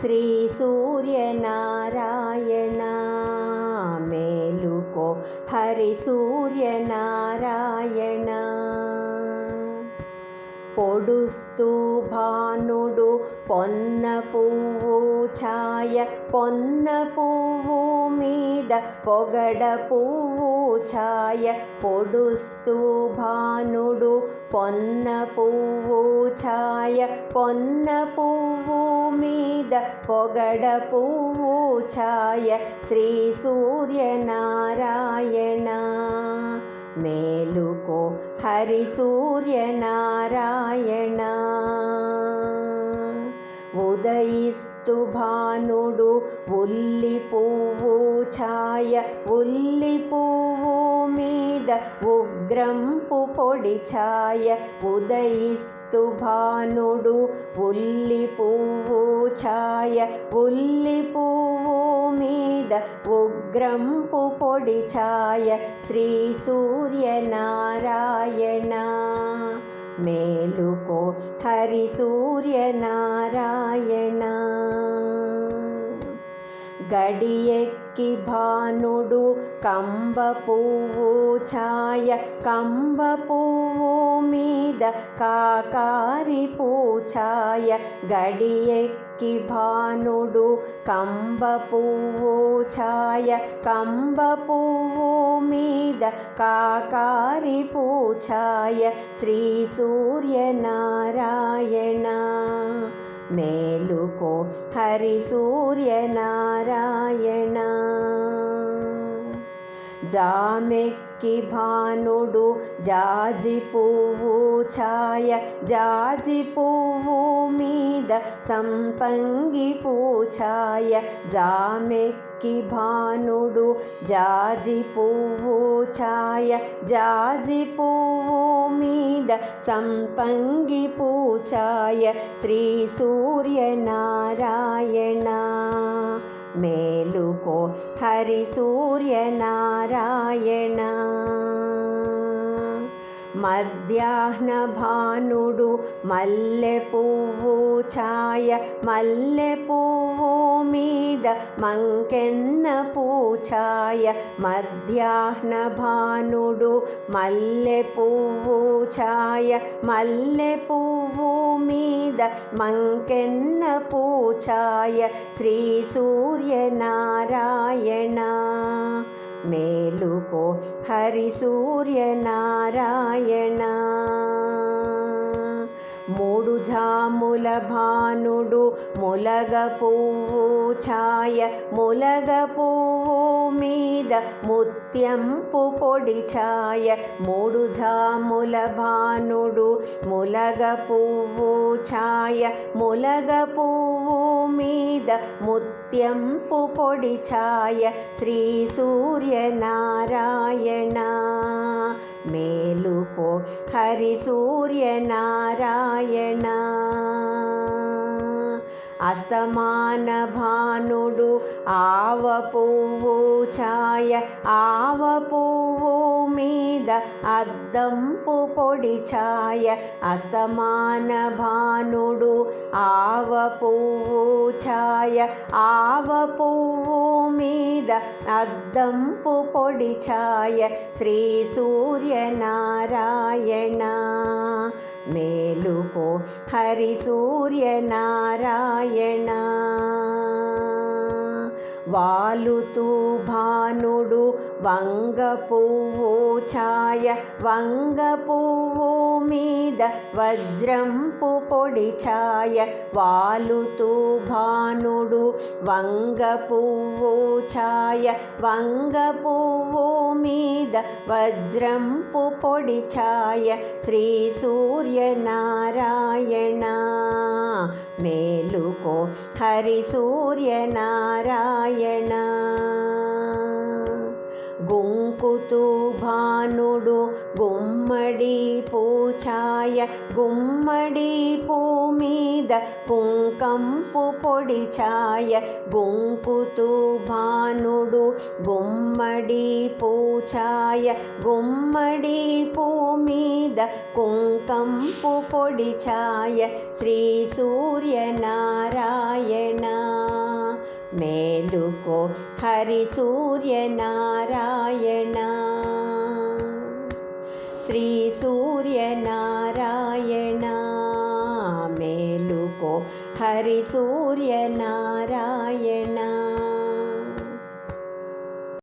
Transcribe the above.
శ్రీ సూర్యనారాయణ మేలుకో. హరి సూర్యనారాయణ. పొడుస్తూ భానుడు పొన్న పువ్వు ఛాయ పొన్న పువ్వు మీద పొగడ పువ్వు ఛాయ. పొడుస్తూ భానుడు పొన్న పువ్వు ఛాయ పొన్న పువ్వు మీద పొగడ పువ్వు ఛాయ శ్రీ సూర్యనారాయణ. మేలుకో హరి సూర్యనారాయణ. ఉదయిస్తు భానుడు ఉల్లి పువ్వు ఛాయ ఉల్లి పువ్వు మీద ఉగ్రంపు పొడి ఛాయ ఉదయిస్తు భానుడు ఉల్లి పువ్వు ఛాయ ఉల్లి పువ్వు మీద ఉగ్రంపు పొడి ఛాయ శ్రీ సూర్యనారాయణ మేలుకో హరి సూర్యనారాయణ గడియెక్కి భానుడు కంబ పువ్వు ఛాయ కంబ పువ్వు మీద కాకారి పూఛాయ గడియెక్కి భానుడు కంబ పువ్వు ఛాయ కంబ పువ్వు మీద కాకారి పూఛాయ శ్రీ సూర్యనారాయణ. మేలుకో హరి సూర్యనారాయణ. జామెక్కి భానుడు జాజి పువ్వు ఛాయ జాజి పువ్వు మీద సంపంగి పూఛాయ జామెక్కి భానుడు జాజి పువ్వు ఛాయ జాజి పువ్వు మీద సంపంగి పూఛాయ శ్రీ సూర్యనారాయణ మేలుకో హరి సూర్యనారాయణ. మధ్యాహ్న భానుడు మల్లె పువ్వు ఛాయ మల్లె పువ్వు మీద మంకెన్న పూచాయ మధ్యాహ్న భానుడు మల్లె పువ్వు ఛాయ మల్లె పువ్వు మీద మంకెన్న పూచాయ శ్రీ సూర్యనారాయణ. మేలుకో హరి సూర్యనారాయణ. మూడు జాముల భానుడు మొలగ పువ్వు ఛాయ మొలగ పువ్వు మీద ముత్యంపు పొడి ఛాయ. మూడు జాముల భానుడు మొలగ పువ్వు ఛాయ మొలగ పువ్వు మీద ముత్యంపు పొడి ఛాయ. శ్రీ సూర్యనారాయణ మేలుకో హరి సూర్యనారాయణ. అస్తమాన భానుడు ఆవ పువ్వు ఛాయ ఆవ పువ్వు మీద అద్దంపు పొడి ఛాయ అస్తమాన భానుడు ఆవ పువ్వు ఛాయ ఆవ పువ్వు మీద అద్దంపు పొడి ఛాయ శ్రీ సూర్యనారాయణ. మేలుకో హరి సూర్యనారాయణ. వాలుతూ భానుడు వంగ పువ్వు ఛాయ వంగ పువ్వు మీద వజ్రంపు పొడి ఛాయ వాలుతూ భానుడు వంగ పువ్వు ఛాయ వంగ పువ్వు మీద వజ్రంపు పొడి ఛాయ శ్రీ సూర్యనారాయణ. మేలుకో హరి సూర్యనారాయణ. గుంకుతూ భానుడు గుమ్మడి పూచాయ గుమ్మడి పూ మీద పుంకంపు పొడి ఛాయ. గుంకుతూ భానుడు గుమ్మడి పూచాయ గుమ్మడి పూ మీద కుంకంపు పొడి ఛాయ. శ్రీ సూర్యనారాయణ. మే హరి సూర్యనారాయణ శ్రీ సూర్యనారాయణ మేలుకో హరి సూర్యనారాయణ